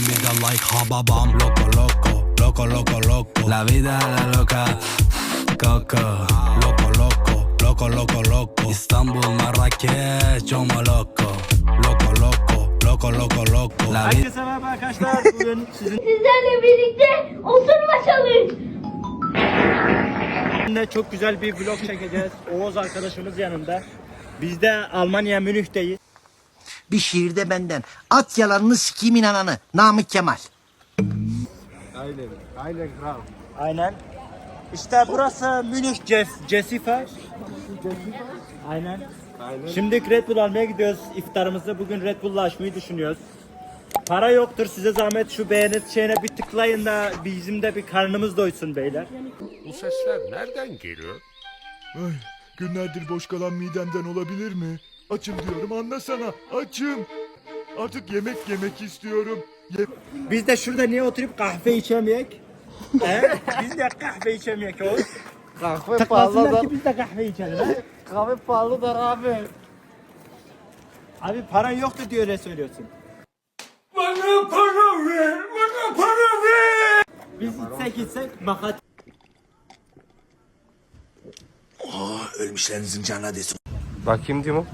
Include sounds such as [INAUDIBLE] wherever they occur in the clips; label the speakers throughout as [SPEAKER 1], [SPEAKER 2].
[SPEAKER 1] mi de like hababam Loco loco, loco loco loco La vida la loca Coco Loco loco, loco loco loco İstanbul Marrakeş Como loco Loco loco, loco loco loco La vida
[SPEAKER 2] Herkese merhaba arkadaşlar. Bugün
[SPEAKER 3] Sizlerle birlikte osurma çalış.
[SPEAKER 2] sizinle çok güzel bir vlog çekeceğiz. Oğuz arkadaşımız yanında. Biz de Almanya Münih'teyiz.
[SPEAKER 4] Bir şiirde benden. At yalanını sikimin ananı. Namık Kemal.
[SPEAKER 2] Aynen. İşte burası Münih Ces Cesife. Aynen. Şimdi Red Bull almaya gidiyoruz iftarımızı. Bugün Red Bull'la açmayı düşünüyoruz. Para yoktur size zahmet şu beğeni şeyine bir tıklayın da bizim de bir karnımız doysun beyler.
[SPEAKER 5] Bu sesler nereden geliyor?
[SPEAKER 6] Ay, günlerdir boş kalan midemden olabilir mi? Açım diyorum anlasana açım. Artık yemek yemek istiyorum. Ye
[SPEAKER 2] Biz de şurada niye oturup kahve içemeyek? He? Biz de kahve içemeyek Oğuz.
[SPEAKER 7] Kahve
[SPEAKER 2] Tıklasınlar ki biz de kahve içelim. He?
[SPEAKER 7] Kahve pahalıdır abi.
[SPEAKER 2] Abi paran yoktu diye öyle söylüyorsun. Bana para ver, bana para ver. Biz gitsek gitsek makat.
[SPEAKER 4] Ölmüşlerinizin canına desin.
[SPEAKER 5] Bakayım Dimo.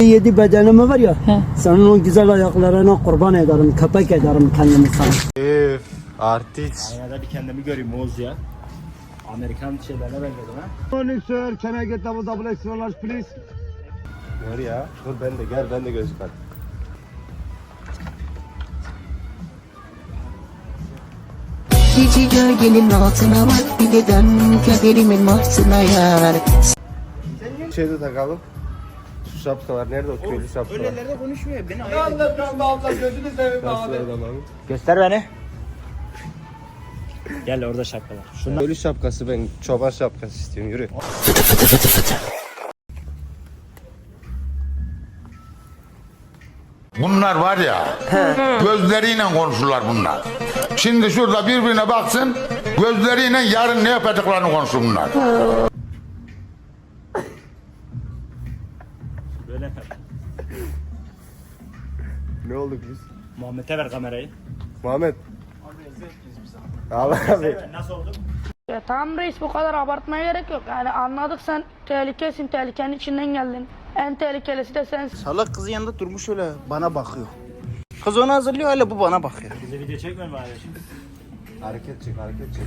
[SPEAKER 7] Yedi bedenimi var ya. Senin o güzel ayaklarına kurban ederim. Köpek ederim kendimi sana.
[SPEAKER 5] Üf, artist.
[SPEAKER 2] Ya da bir kendimi göreyim Oğuz ya. Amerikan şeylerine benzedim ha.
[SPEAKER 6] Morning sir, can I get double double extra large please?
[SPEAKER 5] Gör ya. Dur ben de gel ben de gözük at.
[SPEAKER 8] Gece gölgenin altına bak bir de dön kaderimin altına yar.
[SPEAKER 5] Şey de takalım. Şapkalar nerede o köylü şapkalar?
[SPEAKER 2] Öylelerde konuşmuyor beni
[SPEAKER 6] Allah Allah Allah gözünü seveyim
[SPEAKER 5] alalım?
[SPEAKER 2] Göster beni. Gel orada şapkalar. Şunlar.
[SPEAKER 5] Köylü şapkası ben çoban şapkası istiyorum yürü.
[SPEAKER 9] Bunlar var ya, gözleriyle konuşurlar bunlar. Şimdi şurada birbirine baksın, gözleriyle yarın ne yapacaklarını konuşur bunlar.
[SPEAKER 5] Ne oldu biz?
[SPEAKER 2] Muhammed'e ver kamerayı.
[SPEAKER 5] Muhammed. Allah abi.
[SPEAKER 2] Nasıl oldu?
[SPEAKER 10] Ya tamam reis bu kadar abartmaya gerek yok. Yani anladık sen tehlikesin, tehlikenin içinden geldin. En tehlikelisi de sensin.
[SPEAKER 7] Salak kızın yanında durmuş öyle bana bakıyor. Kız onu hazırlıyor hala bu bana bakıyor.
[SPEAKER 2] Bize video çekme mi bari şimdi?
[SPEAKER 5] Hareket çek hareket çek.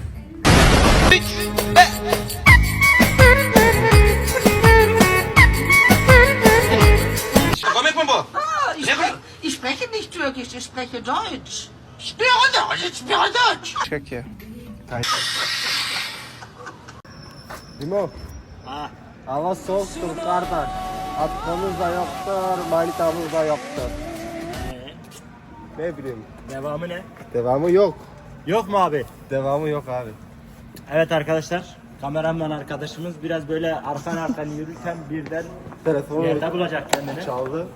[SPEAKER 8] Ich spreche nicht Türkisch, ich spreche Deutsch. Ich spreche Deutsch, ich spreche Deutsch.
[SPEAKER 7] Çek ya.
[SPEAKER 5] Dimo.
[SPEAKER 2] Ha.
[SPEAKER 5] Hava soğuktur kardeş. Atkamız da yoktur, manitamız da yoktur. Ne bileyim.
[SPEAKER 2] devamı ne?
[SPEAKER 5] Devamı yok.
[SPEAKER 2] Yok mu abi?
[SPEAKER 5] Devamı yok abi.
[SPEAKER 2] Evet arkadaşlar. Kameraman arkadaşımız biraz böyle arkan arkan yürürken birden
[SPEAKER 5] Telefonu
[SPEAKER 2] yerde bulacak kendini.
[SPEAKER 5] çaldı.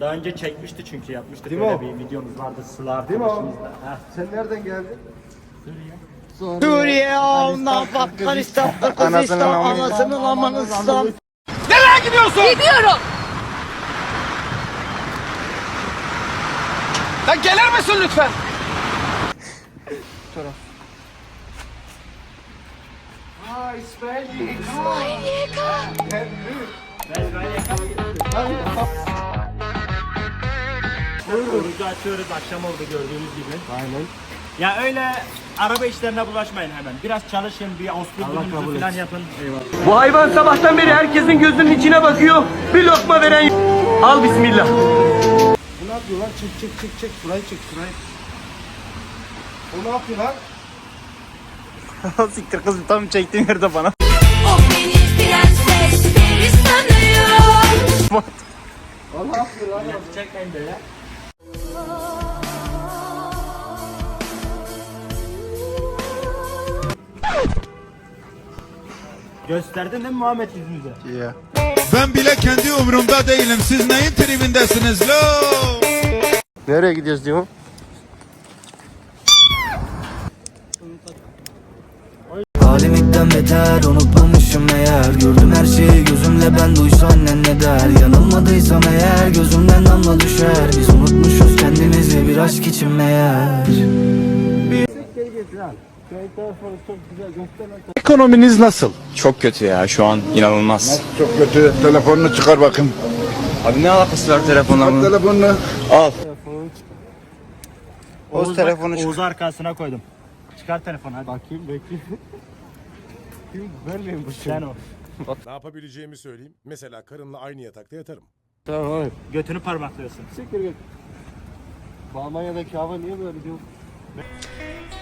[SPEAKER 2] Daha önce çekmişti çünkü yapmıştık
[SPEAKER 5] Değil mi
[SPEAKER 2] öyle
[SPEAKER 5] o?
[SPEAKER 2] bir videomuz vardı Sıla
[SPEAKER 5] Değil mi o?
[SPEAKER 2] arkadaşımızla. Heh.
[SPEAKER 5] Sen nereden geldin?
[SPEAKER 7] Suriye, Allah, Afganistan, Kırgızistan, anasının amanı sal.
[SPEAKER 3] Gidiyorum.
[SPEAKER 2] Orucu açıyoruz akşam oldu gördüğünüz gibi. Aynen. Ya öyle araba işlerine bulaşmayın hemen. Biraz çalışın, bir osturduğunuzu falan yapın. Eyvallah.
[SPEAKER 7] Bu hayvan sabahtan beri herkesin gözünün içine bakıyor. Bir lokma veren Al bismillah.
[SPEAKER 5] Bu ne yapıyor lan? Çek çek çek çek. Şurayı çek şurayı. O ne yapıyor lan? [LAUGHS]
[SPEAKER 7] Siktir kız tam çektiğin yerde bana.
[SPEAKER 3] O beni prenses peri sanıyor.
[SPEAKER 5] Ne yapıyor lan?
[SPEAKER 2] Çekmeyin böyle. Gösterdin değil mi Muhammed yüzünüze?
[SPEAKER 6] Ben bile kendi umurumda değilim. Siz neyin tribindesiniz lo?
[SPEAKER 5] Nereye gidiyoruz Dimo?
[SPEAKER 4] Halimikten beter unutmamışım eğer Gördüm her şeyi gözümle ben duysan ne ne der Yanılmadıysam eğer gözümden damla düşer Biz unutmuşuz kendimizi bir aşk için meğer
[SPEAKER 5] Ekonominiz nasıl?
[SPEAKER 11] Çok kötü ya şu an inanılmaz.
[SPEAKER 9] Çok kötü. Telefonunu çıkar bakayım.
[SPEAKER 11] Abi ne alakası var telefonla bunun?
[SPEAKER 9] Telefonunu.
[SPEAKER 11] Al.
[SPEAKER 2] Oğuz
[SPEAKER 11] telefonu çık-
[SPEAKER 2] Oğuz'u arkasına koydum. Çıkar telefonu hadi.
[SPEAKER 5] Bakayım bekle. Vermeyin bu
[SPEAKER 2] Sen o. [LAUGHS]
[SPEAKER 6] Ne yapabileceğimi söyleyeyim. Mesela karımla aynı yatakta yatarım.
[SPEAKER 5] Tamam abi.
[SPEAKER 2] Götünü parmaklıyorsun.
[SPEAKER 5] Siktir git. Almanya'daki hava niye böyle diyor?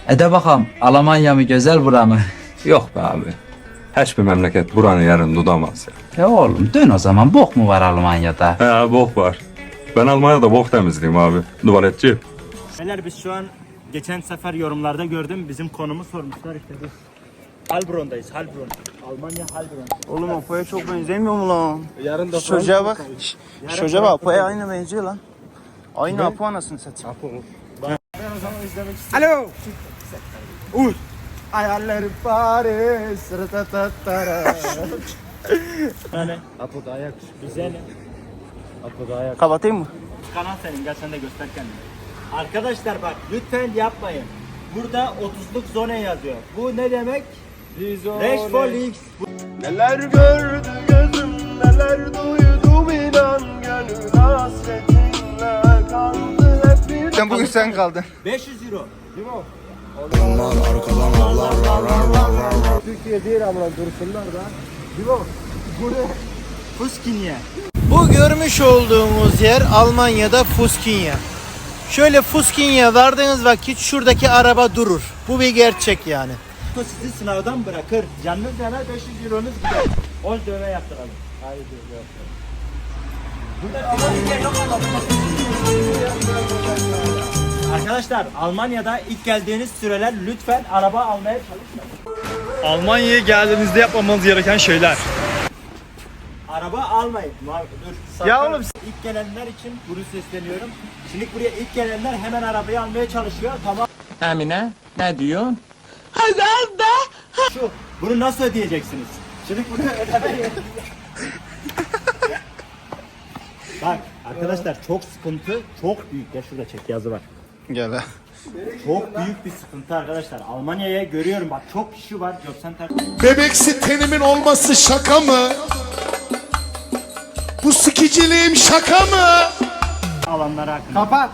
[SPEAKER 11] Ede bakalım Almanya mı güzel bura mı? [LAUGHS] Yok be abi.
[SPEAKER 12] Hiçbir memleket buranın yerini tutamaz ya.
[SPEAKER 11] Ya oğlum dön o zaman bok mu var Almanya'da?
[SPEAKER 12] He bok var. Ben Almanya'da bok temizleyeyim abi. Tuvaletçi.
[SPEAKER 2] Beyler biz şu an geçen sefer yorumlarda gördüm bizim konumu sormuşlar işte biz. Halbron'dayız Halbron. Almanya Halbron.
[SPEAKER 11] Oğlum Apo'ya çok benzemiyor mu lan?
[SPEAKER 5] Yarın da
[SPEAKER 11] Şu çocuğa bak. Şu çocuğa bak Apo'ya aynı benziyor lan. Aynı Apo anasını satayım.
[SPEAKER 5] Apo. Alo. Uy. Hayallerim Paris. Rıtatattara.
[SPEAKER 2] Yani
[SPEAKER 5] Apo da ayak.
[SPEAKER 2] bize ne?
[SPEAKER 5] Apo da ayak.
[SPEAKER 11] Kapatayım mı?
[SPEAKER 2] Kanal senin gel sen de göster kendini. Arkadaşlar bak lütfen yapmayın. Burada 30'luk zone yazıyor. Bu ne demek? Leaks.
[SPEAKER 5] Neler gördü gözüm, neler duydum inan gönül hasretinle kaldı hep bir
[SPEAKER 11] Sen bugün sen kaldın.
[SPEAKER 2] 500 euro.
[SPEAKER 5] Türkiye değil ama dursunlar da. Değil mi?
[SPEAKER 2] Fuskinye.
[SPEAKER 13] Bu görmüş olduğumuz yer Almanya'da Fuskinya. Şöyle Fuskinya vardığınız vakit şuradaki araba durur. Bu bir gerçek yani.
[SPEAKER 2] Bu sizi sınavdan bırakır. Canınız yanar 500 euronuz gider. 10 dövme yaptıralım. Haydi Arkadaşlar Almanya'da ilk geldiğiniz süreler lütfen araba almaya çalışmayın.
[SPEAKER 11] Almanya'ya geldiğinizde yapmamanız gereken şeyler.
[SPEAKER 2] Araba almayın. Dur.
[SPEAKER 11] Ya oğlum-
[SPEAKER 2] ilk gelenler için bunu sesleniyorum. Şimdi buraya ilk gelenler hemen arabayı almaya çalışıyor. Tamam.
[SPEAKER 11] Emine ne diyorsun?
[SPEAKER 2] Şu bunu nasıl ödeyeceksiniz? Şimdi bunu ödemeyin. Bak arkadaşlar çok sıkıntı, çok büyük. Ya şurada çek yazı var.
[SPEAKER 11] Gel ha.
[SPEAKER 2] Çok büyük bir sıkıntı arkadaşlar. Almanya'ya görüyorum bak çok kişi var. Center
[SPEAKER 6] Bebeksi tenimin olması şaka mı? Bu sikiciliğim şaka mı?
[SPEAKER 2] alanları hakkında.
[SPEAKER 5] Kapat.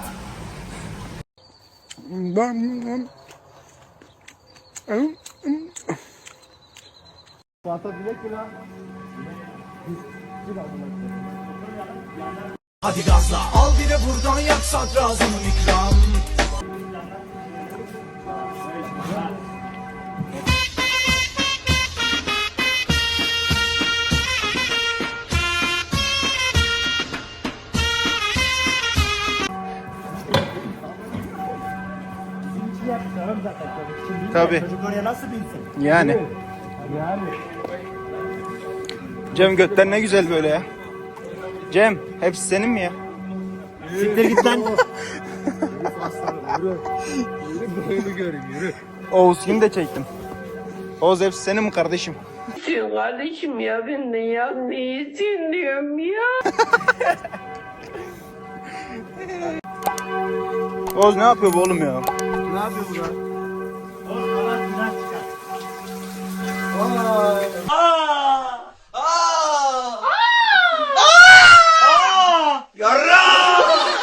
[SPEAKER 5] Fuat'a bilek?
[SPEAKER 4] Hadi gazla al bir de buradan yak sadrazamım ikram
[SPEAKER 2] Tamam zaten. Şimdi
[SPEAKER 11] Tabii.
[SPEAKER 2] Çocuk oraya nasıl binsin?
[SPEAKER 11] Yani. Cem götten ne güzel böyle ya. Cem hepsi senin mi ya?
[SPEAKER 2] Siktir git lan.
[SPEAKER 5] Boyunu göreyim yürü.
[SPEAKER 11] Oğuz kim de çektim. Oğuz hepsi senin mi kardeşim?
[SPEAKER 10] Kardeşim ya ben de ya neyisin diyorum ya.
[SPEAKER 11] Oğuz ne yapıyor bu oğlum ya?
[SPEAKER 5] Ne yapıyor bu lan?
[SPEAKER 2] Oğlum Allah günah çıkar.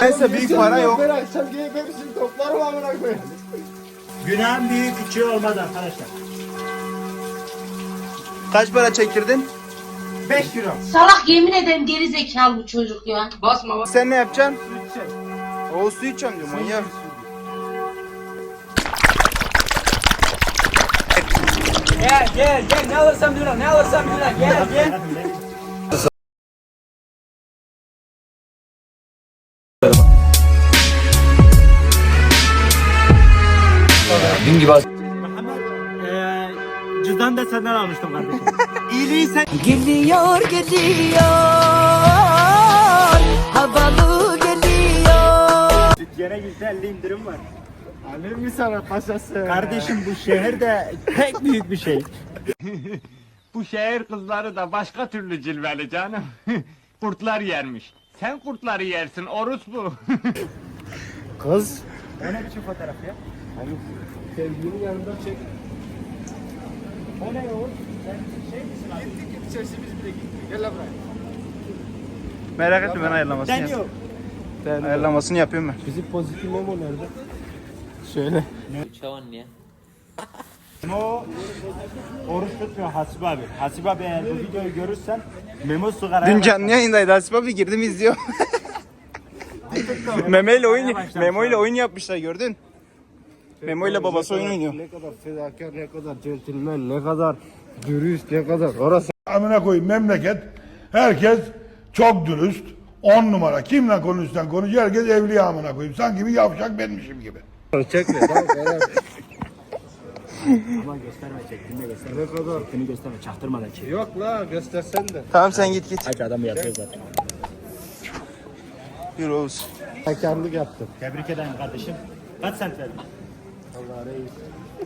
[SPEAKER 11] Neyse büyük para yok.
[SPEAKER 5] Ben akşam gelip hepsini toplarım amına koyayım.
[SPEAKER 2] Günahın büyük küçüğü olmaz arkadaşlar.
[SPEAKER 11] Kaç para çektirdin?
[SPEAKER 2] 5 euro.
[SPEAKER 3] Salak yemin ederim geri zekalı bu çocuk ya. Basma
[SPEAKER 11] Sen ne yapacaksın? Oğuz su içeceğim diyor manyak.
[SPEAKER 13] Gel gel gel ne alırsam bir ne alırsam bir gel gel.
[SPEAKER 11] Dün gibi
[SPEAKER 2] Muhammed eee cüzdan da senden almıştım kardeşim. [LAUGHS] İyiliği sen.
[SPEAKER 8] Geliyor geliyor Havalı geliyor
[SPEAKER 2] Dükkana gizli 50 indirim var.
[SPEAKER 5] Alayım mı sana paşası?
[SPEAKER 2] Kardeşim bu şehirde pek büyük bir şey. [LAUGHS]
[SPEAKER 13] Bu şehir kızları da başka türlü cilveli canım. [LAUGHS] Kurtlar yermiş. Sen kurtları yersin orus bu. [LAUGHS]
[SPEAKER 5] Kız
[SPEAKER 2] O ne biçim fotoğraf ya?
[SPEAKER 5] Hani sevgilinin yanında çek.
[SPEAKER 2] O ne o? Sen şey misin abi?
[SPEAKER 5] Gittik gittik sesimiz bile gitti. Gel lan buraya.
[SPEAKER 11] Merak etme ben ayarlamasını
[SPEAKER 2] Sen
[SPEAKER 11] yapıyorum.
[SPEAKER 2] yok.
[SPEAKER 11] Ayarlamasını yapıyorum ben.
[SPEAKER 5] Bizim pozitif memo nerede? Söyle.
[SPEAKER 2] Memo oruç tutmuyor Hasip abi. Hasip abi eğer bu videoyu görürsen Memo sigaraya
[SPEAKER 11] Dün canlı yayındaydı Hasip abi girdim izliyor. [LAUGHS] Memo ile oyun Memo ile oyun yapmışlar gördün. Memo ile babası oyun oynuyor.
[SPEAKER 5] Ne kadar fedakar, ne kadar centilmen, ne kadar dürüst, ne kadar. Orası
[SPEAKER 6] Amına koyayım memleket. Herkes çok dürüst. On numara. Kimle konuşsan konuş. Herkes evli amına koyayım. Sanki bir yavşak benmişim gibi.
[SPEAKER 5] Çekme. Tamam, Ferhat.
[SPEAKER 2] Ama gösterme çektiğinde gösterme.
[SPEAKER 5] ne kadar.
[SPEAKER 2] Çektiğini gösterme çaktırmadan çek.
[SPEAKER 5] Yok la göstersen de.
[SPEAKER 11] Tamam sen git git.
[SPEAKER 2] Aç adamı yapıyor zaten.
[SPEAKER 11] Yürü Oğuz.
[SPEAKER 5] Fedakarlık yaptım.
[SPEAKER 2] Tebrik ederim kardeşim. Kaç sent verdin?
[SPEAKER 5] Allah reis.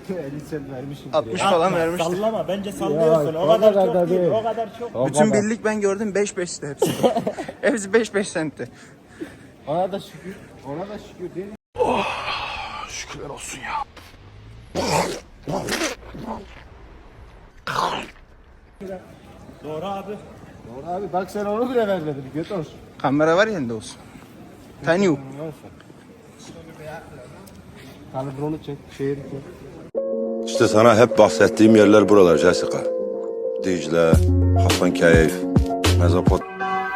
[SPEAKER 5] [LAUGHS] 50 sen vermişim.
[SPEAKER 11] 60 falan
[SPEAKER 2] Yapma,
[SPEAKER 11] vermiştir.
[SPEAKER 2] Sallama bence sallıyorsun.
[SPEAKER 5] Ya,
[SPEAKER 2] o kadar,
[SPEAKER 5] kadar
[SPEAKER 2] çok değil.
[SPEAKER 5] değil.
[SPEAKER 2] O kadar çok.
[SPEAKER 5] O
[SPEAKER 11] Bütün
[SPEAKER 5] kadar.
[SPEAKER 11] birlik ben gördüm 5 5'ti hepsi. [LAUGHS] hepsi 5 5 sentti.
[SPEAKER 5] Ona da şükür. Ona da şükür değil mi?
[SPEAKER 6] Şükürler olsun ya.
[SPEAKER 2] Doğru abi.
[SPEAKER 5] Doğru abi bak sen onu bile vermedin. Göt olsun.
[SPEAKER 11] Kamera var yanında olsun. Tiny you.
[SPEAKER 5] Kalibronu çek. Şehri çek.
[SPEAKER 14] İşte sana hep bahsettiğim yerler buralar Jessica. Dicle, Hasankeyf, Mezopot.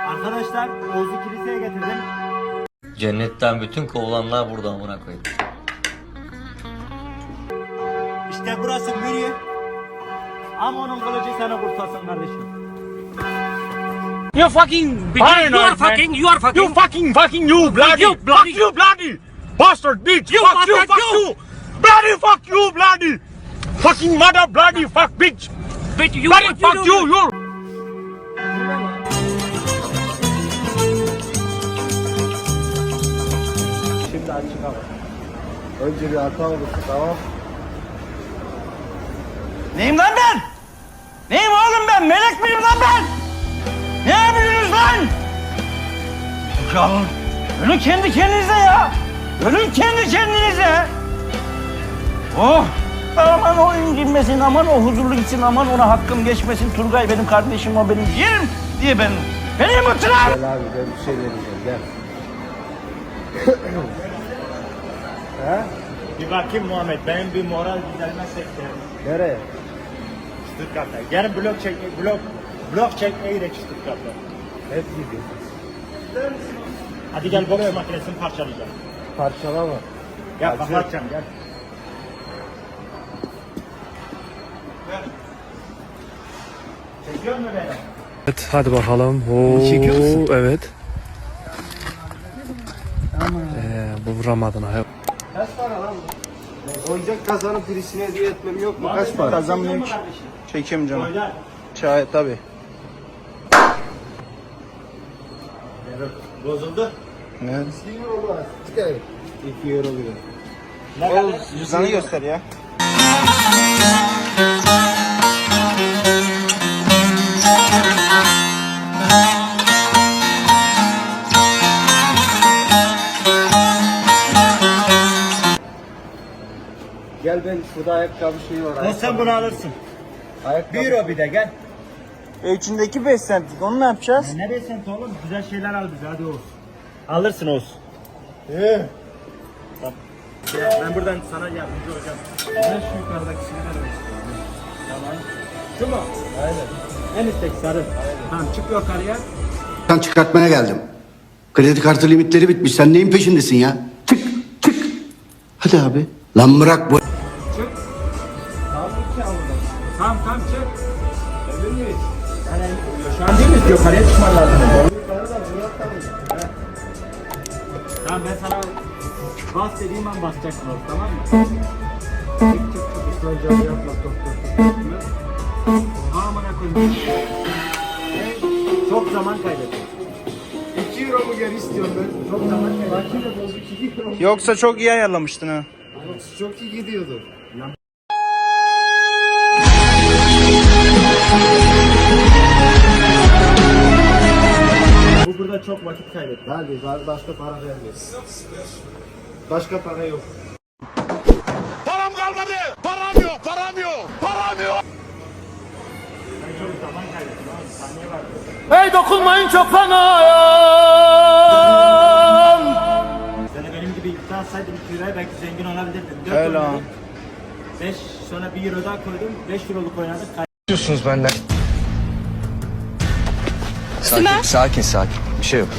[SPEAKER 2] Arkadaşlar Oğuz'u kiliseye getirdim.
[SPEAKER 15] Cennetten bütün kovulanlar burada amına koyayım.
[SPEAKER 2] İşte burası Mürye. Ama onun kılıcı seni kurtarsın kardeşim.
[SPEAKER 13] You fucking paranoid, you are fucking, you are fucking, you fucking, fucking, you bloody, you bloody, you bloody, bastard bitch, you fuck you, fuck you, bloody, fuck you, bloody, fucking mother, bloody, fuck bitch, bitch, you, bloody, fuck you, you.
[SPEAKER 5] Şimdi açık hava. Önce bir hata oldu. Tamam.
[SPEAKER 13] Neyim lan ben? Neyim oğlum ben? Melek miyim lan ben? Ne yapıyorsunuz lan? Ya ölün kendi kendinize ya. Ölün kendi kendinize. Oh. Aman oyun girmesin, aman o huzurlu gitsin, aman ona hakkım geçmesin. Turgay benim kardeşim, o benim yerim diye ben. Beni yumurtlar.
[SPEAKER 5] Gel abi ben bir şey deneyeceğim. Gel. He?
[SPEAKER 2] Bir bakayım Muhammed. Benim bir moral düzelme sekterim.
[SPEAKER 5] Nereye?
[SPEAKER 2] Stuttgart'ta. Yarın blok çekmeyi, blok, blok çekmeye gidecek Stuttgart'ta.
[SPEAKER 5] Hep gidiyor.
[SPEAKER 2] Hadi gel boks makinesini parçalayacağım.
[SPEAKER 5] Parçalama.
[SPEAKER 2] Gel
[SPEAKER 5] Acı.
[SPEAKER 2] kafa atacağım gel. Çekiyor mu beni?
[SPEAKER 5] Evet hadi bakalım. Oo? Evet. Ee, bu vuramadın ha. Kaç para lan bu? Oyuncak kazanıp birisine hediye etmem yok mu? Kaç para?
[SPEAKER 11] Kazanmıyorum ki. Çekiyorum canım.
[SPEAKER 2] Oynar.
[SPEAKER 11] Çay tabi.
[SPEAKER 2] Bozuldu.
[SPEAKER 11] Ne?
[SPEAKER 5] 2 euro mu? 2 euro bile.
[SPEAKER 2] Ne kadar?
[SPEAKER 11] Oğuz cüzdanı göster ya.
[SPEAKER 5] Gel ben şurada ayakkabı şeyi var.
[SPEAKER 2] O sen bunu alırsın.
[SPEAKER 5] Ayakkabı.
[SPEAKER 2] Bir euro bir de gel.
[SPEAKER 11] E içindeki 5 centlik onu ne yapacağız?
[SPEAKER 2] Ne desen oğlum güzel şeyler al bize hadi Oğuz. Alırsın Oğuz.
[SPEAKER 5] Ee,
[SPEAKER 2] Ben buradan sana yardımcı olacağım.
[SPEAKER 5] ben şu yukarıdakisini vermek istiyorum.
[SPEAKER 2] Tamam. Şu mu?
[SPEAKER 5] Aynen.
[SPEAKER 2] En üstteki sarı. Tamam çık yukarıya.
[SPEAKER 4] Sen çıkartmaya geldim. Kredi kartı limitleri bitmiş. Sen neyin peşindesin ya? Çık, çık. Hadi abi. Lan bırak bu.
[SPEAKER 2] Yukarıya çıkman lazım. Tamam ben sana bas dediğim an basacaksın tamam mı?
[SPEAKER 5] Çık çık çık. İsmail yapma. Tok tok.
[SPEAKER 2] Amına koyayım. Çok zaman kaybettim.
[SPEAKER 5] 2 euro mu geri istiyorum ben? Çok zaman Makine bozuk 2 euro.
[SPEAKER 11] Yoksa çok iyi ayarlamıştın ha.
[SPEAKER 5] Çok iyi gidiyordu.
[SPEAKER 2] Bu burada çok vakit kaybettim.
[SPEAKER 5] Hadi başka para vermeyiz. Başka para yok.
[SPEAKER 9] Param kalmadı. Param yok. Param yok. Param yok.
[SPEAKER 13] Hey dokunmayın çok fenayım.
[SPEAKER 2] Sen de benim gibi iddia alsaydın 2 liraya belki zengin olabilirdin. 4
[SPEAKER 11] Öyle
[SPEAKER 2] oynadık. 5 sonra 1 euro daha koydum. 5 euroluk oynadık.
[SPEAKER 11] diyorsunuz benden? Sakin, sakin, sakin. Bir şey yok.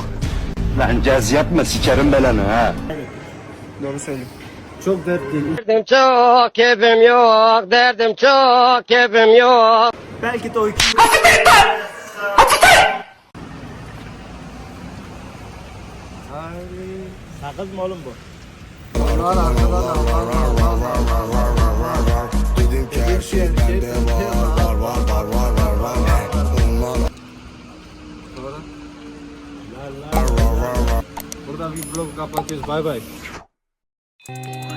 [SPEAKER 7] Lan caz yapma sikerim belanı ha.
[SPEAKER 11] Doğru söylüyorum.
[SPEAKER 2] Çok dertliyim.
[SPEAKER 13] Derdim çok, keyfim yok. Derdim çok, keyfim yok.
[SPEAKER 2] Belki de o 2 Sakız mı oğlum bu?
[SPEAKER 5] Burada bir vlog kapatıyoruz. Bay bay.
[SPEAKER 1] Are you tired?